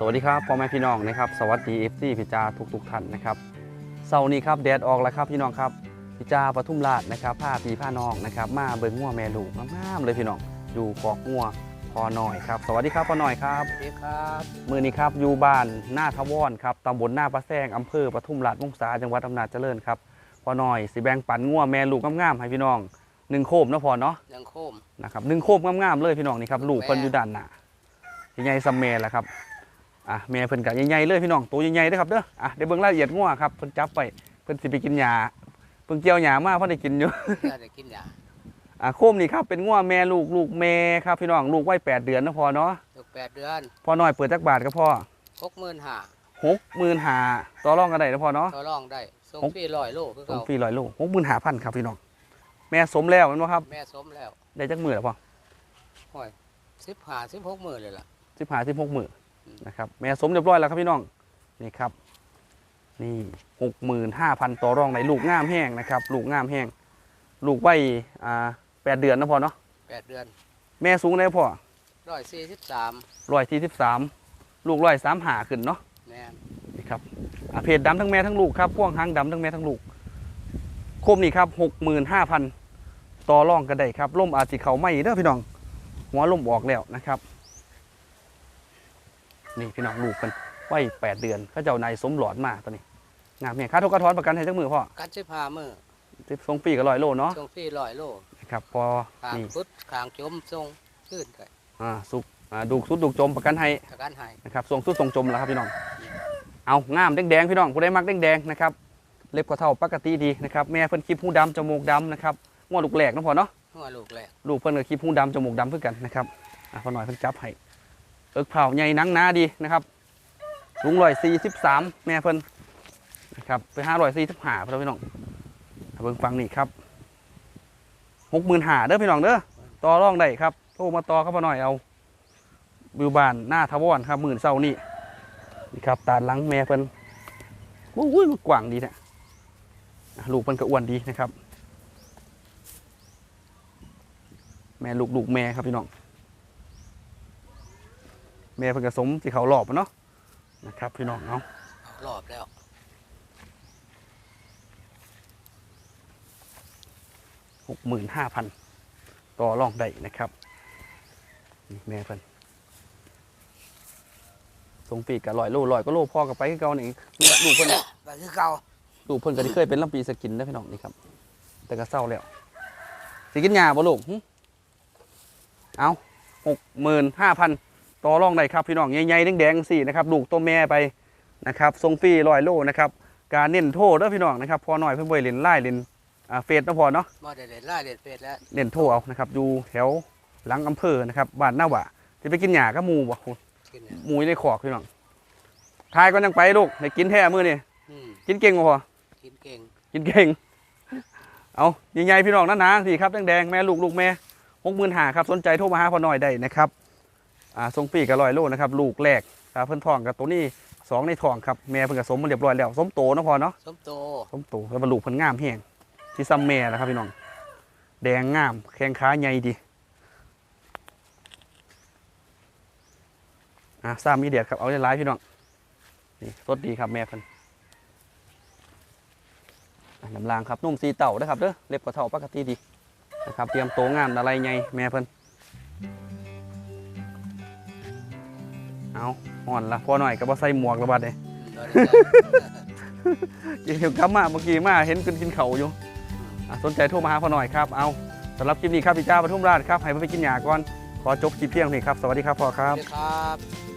สวัสดีครับพ่อแม่พี่น้องนะครับสวัสดีเอฟซีพิจาทุกทุกๆท่านนะครับเสาร์นี้ครับแดดออกแล้วครับพี่น้องครับพิจาปทุมราชนะครับผ้าพีผ้าน้องนะครับ มาเบิ่งงัวแม่ลูกงามๆเลยพี่น้องอยู่กอกงัวพอหน่อยครับสวัสดีครับพ่อหน่อยครับสวัสดีครับมือนี้ครับอยู่บ้านหน้าทวอนครับตำบลหน้าประแซงอำเภอปทุมราชมุงสาจังหวัดอำนาจเจริญครับพ่อหน่อยสิแบ่งปันงัวแม่ลูกงามๆให้พี่น้องหนึ่งโคมนะพอเนาะยังโคมนะครับหนึ่งโคมงามๆเลยพี่น้องนี่ครับลูกเพิ่นอยู่ด้านหน้าใหญ่ๆซัมแม่แหละครับ อะแม่เพิ่นกะใหญ่ๆเลยพี่น้องตัวใหญ่ๆเด้อครับเด้ออะเดี๋ยวเบิ่งรายละเอียดงัวครับเพิ่นจับไปเพิ่นสิไปกินหญ้าเพิ่งเกี่ยวหญ้ามาเพิ่นได้กินอยู่เพื่อจะกินยาอะโคมนี่ครับเป็นงัวแม่ลูกลูกแม่ครับพี่น้องลูกไว้แปดเดือนนะพอเนาะลูกแปดเดือนพอน้อยเปิดจักบาทก็พอหกหมื่นห้าหกหมื่นหาต่อรองกันได้นะพอเนาะต่อรองได้ส่งหกฟรีร้อยโลคือส่งเขาฟรีร้อยโลหกหมื่นหาพันครับพี่น้องแม่สมแล้วแมันบ่ครับ แม่สมแล้วได้จักมือแล้วพอห้อยสิบห้าสิบหกหมื่นเลยล่ะสิบหาสิบหกหมื่นอืม นะครับแม่สมเรียบร้อยแล้วครับพี่น้องนี่ครับนี่หกหมื่นห้าพันต่อรองในลูกงามแห้งนะครับ ลูกงามแห้ง ลูกไว้อ่าแปดเดือนนะพอเนาะแปดเดือน แม่สูงได้พอร้อยสี่สิบสามร้อยที่สิบสามลูกร้อยสามหาขึ้นเนาะแม่นนี่ครับอ่าเพจดำทั้งแม่ทั้งลูกครับพ่วงหางดำทั้งแม่ทั้งลูกโคมนี่ครับหกหมื่นห้าพันต่อรองกันได้ครับล่มอาจสิเขาไม่เด้อพี่น้องหัวล่มออกแล้วนะครับ นี่พี่น้องลูกกันไว้แปดเดือนเขาเจ้านายสมหลอดมาตอนนี้งามเนี่ยค่าทุกกระถอนประกันให้จักมือพ่อกัดสิบห้ามือสิบสองปีกับร้อยโลเนาะส่งฟรีร้อยโลนะครับพอขางนี่พุดขางจมส่งขึ้นไปอ่าสุกอ่าดูกสุดดูกจมประกันให้ประกันให้นะครับส่งสุดส่งจมแล้วครับพี่น้องเอางามแดงๆพี่น้องผู้ได้มักแดงๆนะครับเล็บกว่าเท่าปกติดีนะครับแม่เพิ่นคลิปหูดำจมูกดำนะครับงวดลูกแหลกเนาะพอเนาะหัวลูกแรกลูกเพิ่นก็คลิปหูดำจมูกดำเพื่อกันนะครับอะพอหน่อยเพิ่นจับให้ เอิกเผาใหญ่นังนาดีนะครับสูงร้อยสี่สิบสามแม่เพิ่นนะครับไปห้าร้อยสี่สิบห้าพี่น้องเบิ่งฟังนี่ครับหกหมื่นห้าเด้อพี่น้องเด้อต่อรองได้ครับโทรมาต่อเข้ามาหน่อยเอาวิวบานหน้าทาวอนครับหมื่นเศร้านี่นี่ครับตาลังแม่เพิ่นอุ้ยมันกว้างดีนะลูกเพิ่นก็อ้วนดีนะครับ แม่ลูกลูกแม่ครับพี่น้อง แม่เพิ่นกระสมสีเขาหลอบอะเนาะนะครับพี่น้องเอาเอารอบแล้วหกหมื่นห้าพันต่อรองได้นะครับนี่แม่เพิ่นทรงปีกกับลอยโลลอยก็โลพ่อกับไปคือเก่านี่เนี่ยลูกเพิ่นไปคือเก่าลูกเพิ่นก็ที่เคยเป็นลำปีสกินนะพี่น้องนี่ครับ แต่ก็เศร้าแล้วสิกินยาบ่ลูกหึเอาหกหมื่นห้าพัน ต่อรองได้ครับพี่น้องใหญ่ๆแดงๆสี่นะครับลูกตัวแม่ไปนะครับทรงฟรีลอยโลนะครับการเน้นโทษเด้อพี่น้องนะครับพอหน่อยเพิ่นบ่ได้เล่นไล่เล่นอ่าเฟซเนาะพอเนาะบ่ได้เล่นไล่เล่นเฟสแล้วเน้นโทรเอานะครับอยู่แถวหลังอำเภอนะครับบ้านหน้าหวะจะไปกินหญ้ากับหมูบ่โหกินเนี่ยหมูอยู่ในขอกพี่น้องทายก็ยังไปลูกได้กินแท้มื้อนี่อืมกินเก่งบ่พอกินเก่งกินเก่งเอาใหญ่ๆพี่น้องนะๆสิครับแดงๆแม่ลูกลูกแม่หกหมื่นหาครับสนใจโทรมาหาพอหน่อยได้นะครับ อ่าทรงปีกกับลอยโลนะครับ ลูกแรกอ่าเพิ่นทองกับตัวนี้สองในทองครับแม่เพิ่นก็สมมาเรียบร้อยแล้วสมโตเนาะพอเนาะสมโตสมโตแล้วบรรลุเพิ่นงามแห้งที่ซ้ำแม่นะครับพี่น้อง แดงงามแข้งขาใหญ่ดีอะซ้ำมีเดียดครับเอาได้ร้ายพี่น้องนี่สดดีครับแม่เพิ่นอะน้ำลางครับนุ่มสีเต่านะครับเด้อเล็บกว่าเท่าปกติดีนะครับเตรียมโตงามอะไรไงแม่เพิ่น เอาห่อนละพอหน่อยก็บ่ใส่หมวกระบาดเลยบ่ได้ใส่กินเกี่ยวกับมาเมื่อกี้มาเห็นกินกินเขาวอยู่อะสนใจโทรมาหาพอหน่อยครับเอาสำหรับคลิปนี้ครับพี่จ้าปทุมราชครับให้เพิ่นไปกินหยาก่อนขอจบคลิปเพียงเท่านี้ครับสวัสดีครับพ่อคสรัวับสดีครับ